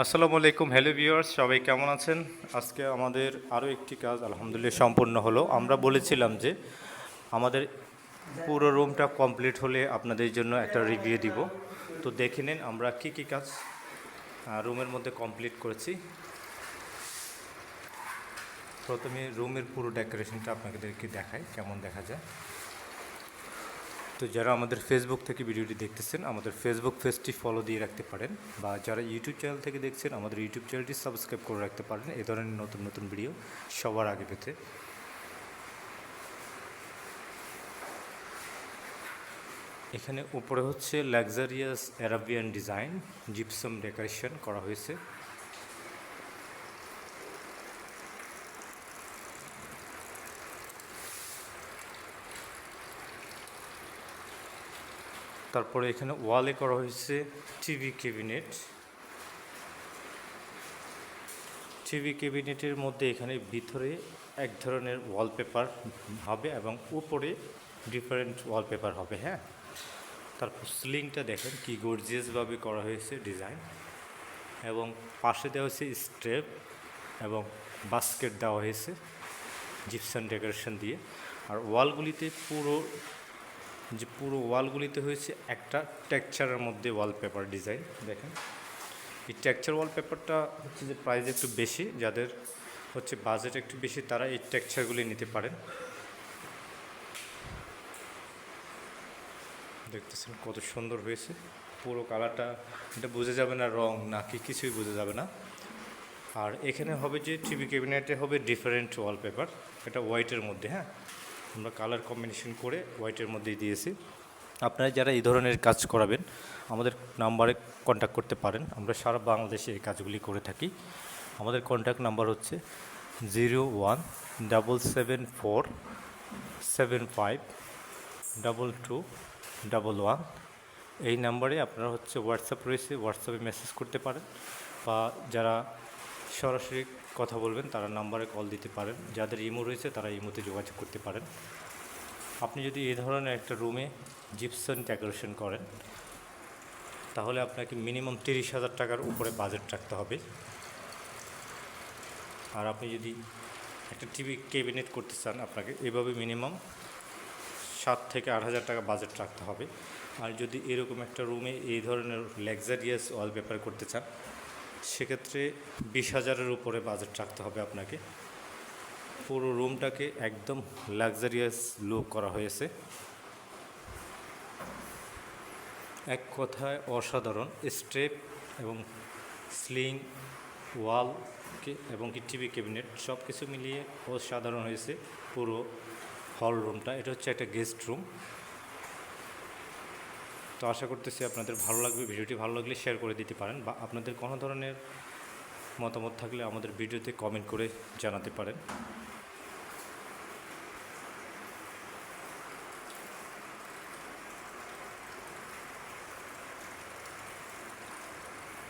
আসসালামু আলাইকুম, hello viewers, সবাই কেমন আছেন? আজকে আমাদের আরও একটি কাজ আলহামদুলিল্লাহ সম্পূর্ণ হলো। আমরা বলেছিলাম যে আমাদের পুরো রুমটা কমপ্লিট হলে আপনাদের জন্য একটা রিভিউ দিব। তো দেখে নিন আমরা কি কি কাজ রুমের মধ্যে কমপ্লিট করেছি। প্রথমে রুমের পুরো ডেকোরেশনটা আপনাদেরকে দেখাই, কেমন দেখা যায়। তো যারা আমাদের ফেসবুক থেকে ভিডিওটি দেখতেছেন, আমাদের ফেসবুক পেজটি ফলো দিয়ে রাখতে পারেন বা যারা ইউটিউব চ্যানেল থেকে দেখছেন, আমাদের ইউটিউব চ্যানেলটি সাবস্ক্রাইব করে রাখতে পারেন। এ ধরনের নতুন নতুন ভিডিও সবার আগে পেতে। এখানে উপরে হচ্ছে luxurious Arabian design gypsum decoration করা হয়েছে। তারপরে এখানে ওয়ালে করা হয়েছে টিভি ক্যাবিনেট। টিভি ক্যাবিনেটের মধ্যে এখানে ভিতরে এক ধরনের ওয়ালপেপার হবে এবং উপরে ডিফারেন্ট ওয়ালপেপার হবে হ্যাঁ? তারপর সিলিংটা দেখেন কি গর্জিয়াসভাবে করা হয়েছে ডিজাইন। এবং পাশে দেওয়া হয়েছে স্টেপ এবং বাস্কেট দেওয়া হয়েছে জিপসান ডেকোরেশন দিয়ে। আর ওয়ালগুলিতে পুরো যে পুরো ওয়ালগুলিতে হয়েছে একটা টেক্সচারের মধ্যে ওয়ালপেপার ডিজাইন দেখেন। এই টেক্সচার ওয়ালপেপারটা হচ্ছে যে প্রাইস একটু বেশি, যাদের হচ্ছে বাজেট একটু বেশি, তারা এই টেক্সচারগুলি নিতে পারেন। দেখতেছেন কত সুন্দর হয়েছে। পুরো কালারটা এটা বোঝা যাবে না রং না কি কিছুই বোঝা যাবে না। আর এখানে হবে যে টিভি ক্যাবিনেটে হবে ডিফারেন্ট ওয়ালপেপার এটা হোয়াইটের মধ্যে হ্যাঁ? আমরা কালার কম্বিনেশন করে হোয়াইটের মধ্যেই দিয়েছি। আপনারা যারা এই ধরনের কাজ করাবেন, আমাদের নাম্বারে কন্ট্যাক্ট করতে পারেন। আমরা সারা বাংলাদেশে এই কাজগুলি করে থাকি। আমাদের কন্ট্যাক্ট নাম্বার হচ্ছে zero one double seven four seven five double two double one এই নাম্বারে আপনারা হচ্ছে হোয়াটসঅ্যাপ রয়েছে হোয়াটসঅ্যাপে মেসেজ করতে পারেন। বা যারা সরাসরি কথা বলবেন, তারা নাম্বারে কল দিতে পারেন। যাদের ইমো রয়েছে, তারা ইমোতে যোগাযোগ করতে পারেন। আপনি যদি এই ধরনের একটা রুমে জিপসন ডেকোরেশন করেন, তাহলে আপনাকে মিনিমাম তিরিশ হাজার টাকার উপরে বাজেট রাখতে হবে। আর আপনি যদি একটা টিভি ক্যাবিনেট করতে চান, আপনাকে এভাবে মিনিমাম সাত থেকে আট হাজার টাকা বাজেট রাখতে হবে। আর যদি এরকম একটা রুমে এই ধরনের লাক্সারিয়াস ওয়ালপেপার করতে চান সেক্ষেত্রে বিশ হাজারের উপরে বাজেট রাখতে হবে আপনাকে। পুরো রুমটাকে একদম লাক্সারিয়াস লুক করা হয়েছে। এক কথায় অসাধারণ স্টেপ এবং স্লিং ওয়াল এবং কি টিভি ক্যাবিনেট সব কিছু মিলিয়ে অসাধারণ হয়েছে পুরো হল রুমটা এটা হচ্ছে একটা গেস্ট রুম তো আশা করতেছি আপনাদের ভালো লাগবে, ভিডিওটি ভালো লাগলে শেয়ার করে দিতে পারেন বা আপনাদের কোনো ধরনের মতামত থাকলে আমাদের ভিডিওতে কমেন্ট করে জানাতে পারেন।